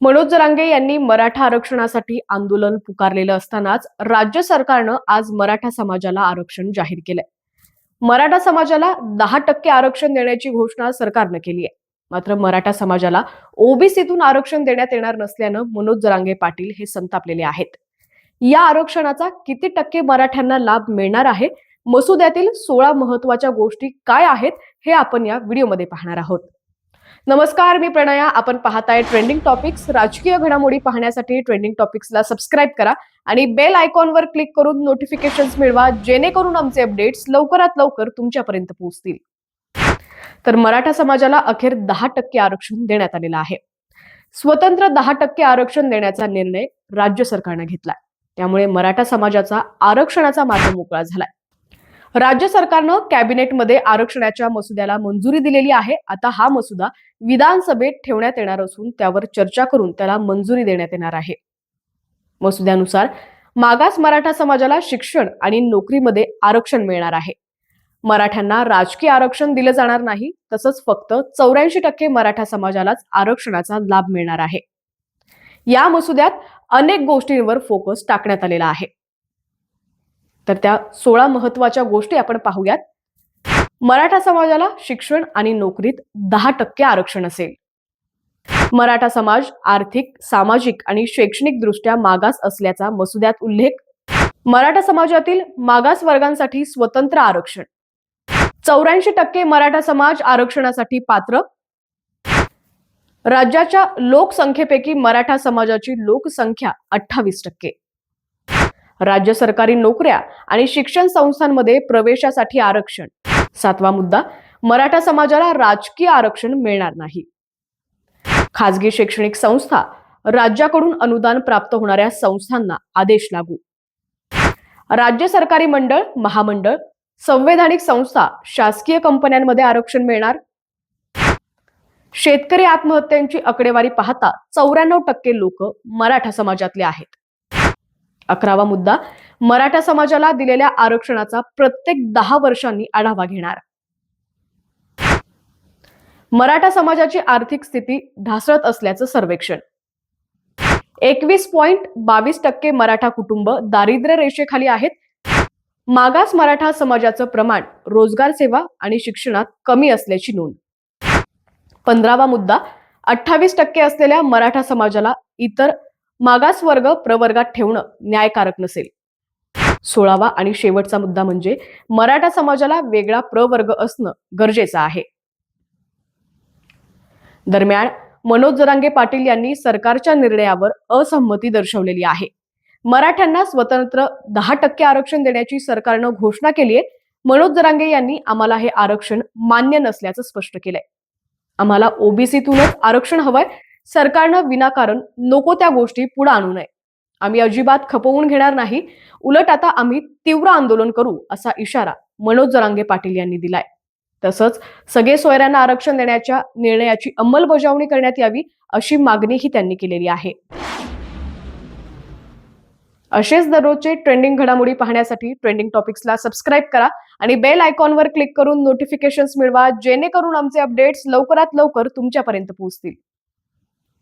मनोज जरांगे यांनी मराठा आरक्षणासाठी आंदोलन पुकारलेलं असतानाच राज्य सरकारनं आज मराठा समाजाला आरक्षण जाहीर केलंय. मराठा समाजाला दहा टक्के आरक्षण देण्याची घोषणा सरकारनं केली आहे. मात्र मराठा समाजाला ओबीसीतून आरक्षण देण्यात येणार नसल्यानं मनोज जरांगे पाटील हे संतापलेले आहेत. या आरक्षणाचा किती टक्के मराठ्यांना लाभ मिळणार आहे? मसुद्यातील सोळा महत्त्वाच्या गोष्टी काय आहेत? हे आपण या व्हिडिओमध्ये पाहणार आहोत. नमस्कार मी प्रणया. आपण पाहताय ट्रेंडिंग टॉपिक्स राजकीय घडामोडी पाहण्यासाठी ट्रेंडिंग टॉपिक्सला सबस्क्राईब करा आणि बेल आयकॉनवर क्लिक करून नोटिफिकेशन मिळवा जेणेकरून आमचे अपडेट्स लवकरात लवकर तुमच्यापर्यंत पोहोचतील. तर मराठा समाजाला अखेर दहा टक्के आरक्षण देण्यात आलेलं आहे. स्वतंत्र दहा टक्के आरक्षण देण्याचा निर्णय राज्य सरकारनं घेतलाय. त्यामुळे मराठा समाजाचा आरक्षणाचा मार्ग मोकळा झालाय. राज्य सरकारनं कॅबिनेटमध्ये आरक्षणाच्या मसुद्याला मंजुरी दिलेली आहे. आता हा मसुदा विधानसभेत ठेवण्यात येणार असून त्यावर चर्चा करून त्याला मंजुरी देण्यात येणार आहे. मसुद्यानुसार मागास मराठा समाजाला शिक्षण आणि नोकरीमध्ये आरक्षण मिळणार आहे. मराठ्यांना राजकीय आरक्षण दिलं जाणार नाही तसंच फक्त चौऱ्याऐंशी टक्के मराठा समाजालाच आरक्षणाचा लाभ मिळणार आहे. या मसुद्यात अनेक गोष्टींवर फोकस टाकण्यात आलेला आहे. तर त्या सोळा महत्त्वाच्या गोष्टी आपण पाहूयात. मराठा समाजाला शिक्षण आणि नोकरीत दहा टक्के आरक्षण असेल. मराठा समाज आर्थिक सामाजिक आणि शैक्षणिक दृष्ट्या मागास असल्याचा मसुद्यात उल्लेख. मराठा समाजातील मागास वर्गांसाठी स्वतंत्र आरक्षण. चौऱ्याऐंशी टक्के मराठा समाज आरक्षणासाठी पात्र. राज्याच्या लोकसंख्येपैकी मराठा समाजाची लोकसंख्या अठ्ठावीस टक्के. राज्य सरकारी नोकऱ्या आणि शिक्षण संस्थांमध्ये प्रवेशासाठी आरक्षण. सातवा मुद्दा मराठा समाजाला राजकीय आरक्षण मिळणार नाही. खाजगी शैक्षणिक संस्था राज्याकडून अनुदान प्राप्त होणाऱ्या संस्थांना आदेश लागू. राज्य सरकारी मंडळ महामंडळ संवैधानिक संस्था शासकीय कंपन्यांमध्ये आरक्षण मिळणार. शेतकरी आत्महत्यांची आकडेवारी पाहता चौऱ्याण्णव टक्के लोक मराठा समाजातले आहेत. अकरावा मुद्दा मराठा समाजाला दिलेल्या आरक्षणाचा प्रत्येक दहा वर्षांनी आढावा घेणार. मराठा समाजाची आर्थिक स्थिती ढासळत असल्याचं सर्वेक्षण. एकवीस पॉइंट बावीस टक्के मराठा कुटुंब दारिद्र्य रेषेखाली आहेत. मागास मराठा समाजाचं प्रमाण रोजगार सेवा आणि शिक्षणात कमी असल्याची नोंद. पंधरावा मुद्दा अठ्ठावीस टक्के असलेल्या मराठा समाजाला इतर मागास वर्ग प्रवर्गात ठेवणं न्यायकारक नसेल. सोळावा आणि शेवटचा मुद्दा म्हणजे मराठा समाजाला वेगळा प्रवर्ग असणं गरजेचं आहे. दरम्यान मनोज जरांगे पाटील यांनी सरकारच्या निर्णयावर असंमती दर्शवलेली आहे. मराठ्यांना स्वतंत्र दहा टक्के आरक्षण देण्याची सरकारनं घोषणा केली आहे. मनोज जरांगे यांनी आम्हाला हे आरक्षण मान्य नसल्याचं स्पष्ट केलंय. आम्हाला ओबीसीतूनच आरक्षण हवंय सरकारनं विनाकारण नको त्या गोष्टी पुढे आणू नये. आम्ही अजिबात खपवून घेणार नाही. उलट आता आम्ही तीव्र आंदोलन करू असा इशारा मनोज जरांगे पाटील यांनी दिलाय. तसंच सगळे सोयऱ्यांना आरक्षण देण्याच्या निर्णयाची अंमलबजावणी करण्यात यावी अशी मागणीही त्यांनी केलेली आहे. असेच दररोजचे ट्रेंडिंग घडामोडी पाहण्यासाठी ट्रेंडिंग टॉपिक्सला सबस्क्राईब करा आणि बेल आयकॉनवर क्लिक करून नोटिफिकेशन्स मिळवा जेणेकरून आमचे अपडेट्स लवकरात लवकर तुमच्यापर्यंत पोहोचतील.